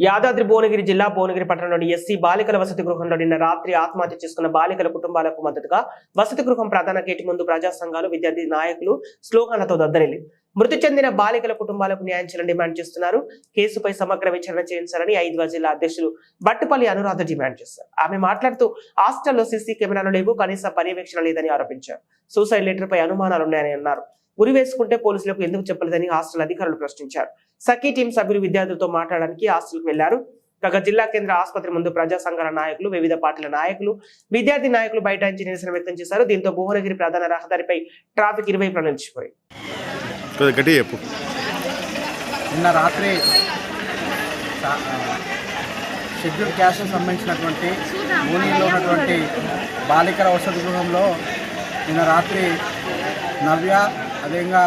యాదాద్రి భువనగిరి జిల్లా భువనగిరి పట్టణంలోని ఎస్సీ బాలికల వసతి గృహంలో నిన్న రాత్రి ఆత్మహత్య చేసుకున్న బాలికల కుటుంబాలకు మద్దతుగా వసతి గృహం ప్రధాన గేటు ముందు ప్రజా సంఘాలు విద్యార్థి నాయకులు స్లోగన్లతో దద్దరిల్లి మృతి చెందిన బాలికల కుటుంబాలకు న్యాయం చేయాలని డిమాండ్ చేస్తున్నారు. కేసుపై సమగ్ర విచారణ చేయించాలని ఐదవ జిల్లా అధ్యక్షులు బట్టుపల్లి అనురాధ డిమాండ్ చేశారు. ఆమె మాట్లాడుతూ హాస్టల్లో సీసీ కెమెరాలు లేవు కనీస పర్యవేక్షణ లేదని ఆరోపించారు. సూసైడ్ లెటర్ పై అనుమానాలున్నాయని అన్నారు. ఉరి వేసుకుంటే పోలీసులకు ఎందుకు చెప్పలేదని హాస్టల్ అధికారులు ప్రశ్నించారు. సఖీ టీం సభ్యులు విద్యార్థులతో మాట్లాడడానికి హాస్టల్కు వెళ్ళారు కాగా జిల్లా కేంద్ర ఆసుపత్రి ముందు ప్రజా సంఘాల నాయకులు వివిధ పార్టీల నాయకులు విద్యార్థి నాయకులు బైఠాయించి నిరసన వ్యక్తం చేశారు. దీంతో భువనగిరి ప్రధాన రహదారిపై ట్రాఫిక్ ఇరువైపులా నిలిచిపోయి కొద్దిగా గట్టిగా చెప్పు. నిన్న రాత్రి షెడ్యూల్ క్యాస్ట్ సంబంధించినటువంటి భూమిలో ఉన్నటువంటి బాలికల వసతి గృహంలో నిన్న రాత్రి నవ్య అదేవిధంగా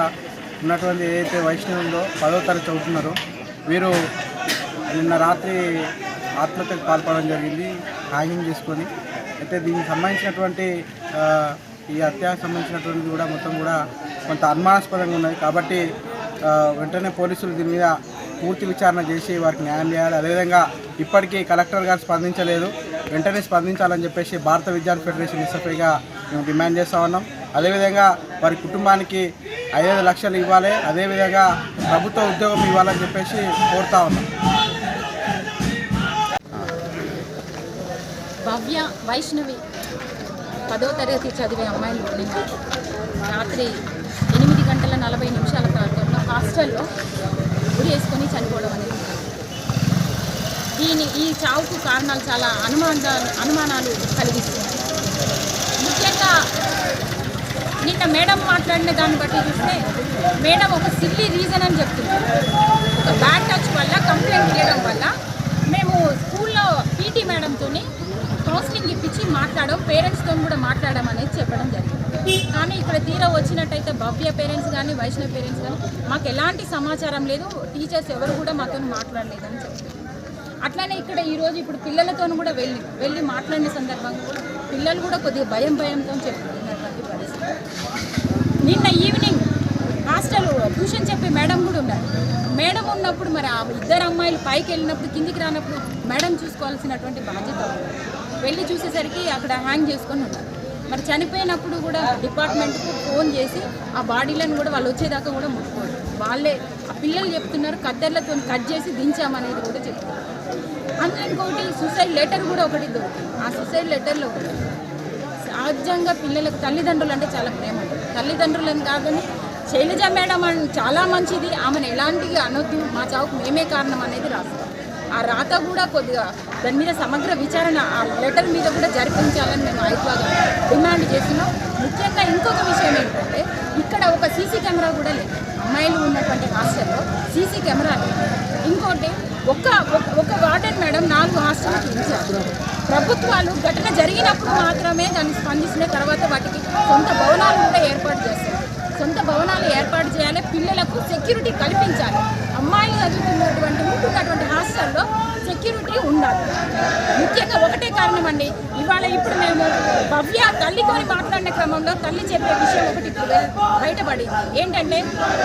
ఉన్నటువంటి ఏదైతే వైష్ణవుందో పదవ పదో తరగతి చదువుతున్నారో వీరు నిన్న రాత్రి ఆత్మహత్యకు పాల్పడడం జరిగింది. హ్యాంగింగ్ చేసుకొని అయితే దీనికి సంబంధించినటువంటి ఈ హత్యకు సంబంధించినటువంటి కూడా మొత్తం కూడా కొంత అనుమానాస్పదంగా ఉన్నది. కాబట్టి వెంటనే పోలీసులు దీని మీద పూర్తి విచారణ చేసి వారికి న్యాయం చేయాలి. అదేవిధంగా ఇప్పటికీ కలెక్టర్ గారు స్పందించలేదు. వెంటనే స్పందించాలని చెప్పేసి భారత విద్యార్థి ఫెడరేషన్ ఎస్ఎఫ్ఐగా మేము డిమాండ్ చేస్తూ ఉన్నాం. అదేవిధంగా వారి కుటుంబానికి ఐదైదు లక్షలు ఇవ్వాలి. అదేవిధంగా ప్రభుత్వ ఉద్యోగం ఇవ్వాలని చెప్పేసి కోరుతా ఉన్నాం. భవ్య వైష్ణవి పదో తరగతి చదివే అమ్మాయిలు నిన్న రాత్రి ఎనిమిది గంటల నలభై నిమిషాల ప్రాంతంలో హాస్టల్లో గురి వేసుకొని చనిపోవడం అనేది దీని ఈ చావుకు కారణాలు చాలా అనుమానాలు అనుమానాలు కలిగిస్తున్నాయి ముఖ్యంగా నిన్న మేడం మాట్లాడిన దాన్ని బట్టి చూస్తే మేడం ఒక సిల్లీ రీజన్ అని చెప్తున్నారు. ఒక బ్యాడ్ టచ్ వల్ల కంప్లైంట్ చేయడం వల్ల మేము స్కూల్లో పీటీ మేడంతో కౌన్సిలింగ్ ఇప్పించి మాట్లాడడం పేరెంట్స్తో కూడా మాట్లాడడం అనేది చెప్పడం జరిగింది. కానీ ఇక్కడ తీరా వచ్చినట్టయితే భవ్య పేరెంట్స్ కానీ వైష్ణవ పేరెంట్స్ కానీ మాకు ఎలాంటి సమాచారం లేదు. టీచర్స్ ఎవరు కూడా మాతో మాట్లాడలేదని చెప్తున్నారు. అట్లానే ఇక్కడ ఈరోజు ఇప్పుడు పిల్లలతో కూడా వెళ్ళి వెళ్ళి మాట్లాడిన సందర్భంగా కూడా పిల్లలు కూడా కొద్దిగా భయం భయంతో చెప్తున్నారు. నిన్న ఈవినింగ్ హాస్టల్ ట్యూషన్ చెప్పే మేడం కూడా ఉన్నారు. మేడం ఉన్నప్పుడు మరి ఆ ఇద్దరు అమ్మాయిలు పైకి వెళ్ళినప్పుడు కిందికి రానప్పుడు మేడం చూసుకోవాల్సినటువంటి బాధ్యత వెళ్ళి చూసేసరికి అక్కడ హ్యాంగ్ చేసుకొని ఉన్నారు. మరి చనిపోయినప్పుడు కూడా డిపార్ట్మెంట్కు ఫోన్ చేసి ఆ బాడీలను కూడా వాళ్ళు వచ్చేదాకా కూడా ముట్టుకోరు. వాళ్ళే ఆ పిల్లలు చెప్తున్నారు కత్తెర్లతో కట్ చేసి దించామనేది కూడా చెప్తున్నారు. అందులో ఇంకోటి సూసైడ్ లెటర్ కూడా ఒకటి దొరికింది ఆ సూసైడ్ లెటర్లో సహజంగా పిల్లలకు తల్లిదండ్రులు అంటే చాలా ప్రేమ. ఉంటుంది. తల్లిదండ్రులను కాదని శైలజ మేడం చాలా మంచిది. ఆమెను ఎలాంటి అనొద్దు. మా చావుకు మేమే కారణం అనేది రాస్తాం. ఆ రాత కూడా కొద్దిగా దాని మీద సమగ్ర విచారణ ఆ లెటర్ మీద కూడా జరిపించాలని మేము ఐదులాగా డిమాండ్ చేస్తున్నాం. ముఖ్యంగా ఇంకొక విషయం ఏంటంటే ఇక్కడ ఒక సీసీ కెమెరా కూడా లేదు. అమ్మాయిలు ఉన్నటువంటి హాస్టల్లో సీసీ కెమెరా లేదు. ఇంకోటి ఒక్క ఒక- ఒక వార్డెన్ మేడం నాలుగు హాస్టల్కి ఇచ్చారు ప్రభుత్వాలు ఘటన జరిగినప్పుడు మాత్రమే దాన్ని స్పందించిన తర్వాత వాటికి సొంత ఉండాలి. ముఖ్యంగా ఒకటే కారణం అండి. ఇవాళ ఇప్పుడు మేము భవ్య తల్లితోని మాట్లాడిన క్రమంలో తల్లి చెప్పే విషయం ఒకటి ఇప్పుడు బయటపడి ఏంటంటే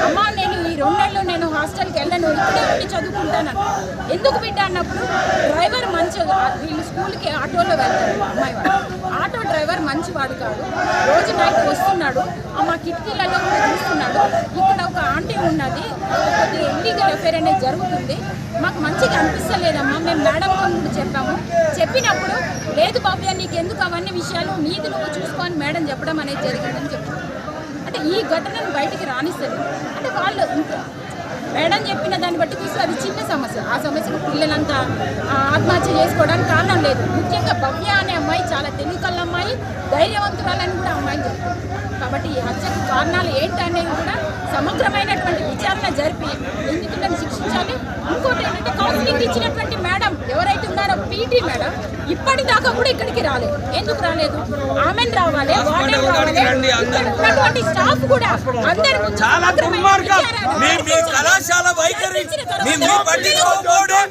అమ్మా నేను ఈ రెండేళ్ళు నేను హాస్టల్కి వెళ్ళను ఇక్కడే ఉండి చదువుకుంటాను ఎందుకు బిడ్డ? అన్నప్పుడు డ్రైవర్ మంచిగా వీళ్ళు స్కూల్కి ఆటోలో వెళ్తారు అమ్మాయి వాళ్ళు. మంచివాడు కాదు రోజు నైట్ వస్తున్నాడు ఆ మా కిటికీలలో కూడా చూస్తున్నాడు. ఇక్కడ ఒక ఆంటీ ఉన్నది కొద్దిగా ఇల్లీగల్ అఫేర్ అనేది జరుగుతుంది. మాకు మంచిగా అనిపిస్తలేదమ్మా మేము మేడం కూడా చెప్పాము. చెప్పినప్పుడు లేదు బాబు నీకు ఎందుకు అవన్నీ విషయాలు? నీది నువ్వు చూసుకొని మేడం చెప్పడం అనేది జరిగిందని చెప్తున్నారు అంటే ఈ ఘటనను బయటికి రానిస్తుంది అంటే వాళ్ళు ఇంకా మేడం చెప్పిన దాన్ని బట్టి చూస్తే అది చిన్న సమస్య. ఆ సమస్యకు పిల్లలంతా ఆత్మహత్య చేసుకోవడానికి కారణం లేదు. ముఖ్యంగా భవ్య అనే అమ్మాయి చాలా తెలివికల్ల అమ్మాయి ధైర్యవంతురాలని కూడా అమ్మాయి చెప్తుంది. కాబట్టి ఈ హత్యకు కారణాలు ఏంటి అనేది కూడా సమగ్రమైనటువంటి విచారణ జరిపి నిందితులను శిక్షించాలి ఇంకోటి ఏంటంటే కౌన్సిలింగ్ ఇచ్చినటువంటి మేడం ఎవరైతే ఉన్నారో పీటీ మేడం ఇప్పటిదాకా కూడా ఇక్కడికి రాలేదు. ఎందుకు రాలేదు? ఆమెను రావాలి ఉన్నటువంటి స్టాఫ్ కూడా అందరి చాలా దుర్మార్గం. మీ కళాశాల వైఖరి మీ మీ పట్టించుకోకపోవడం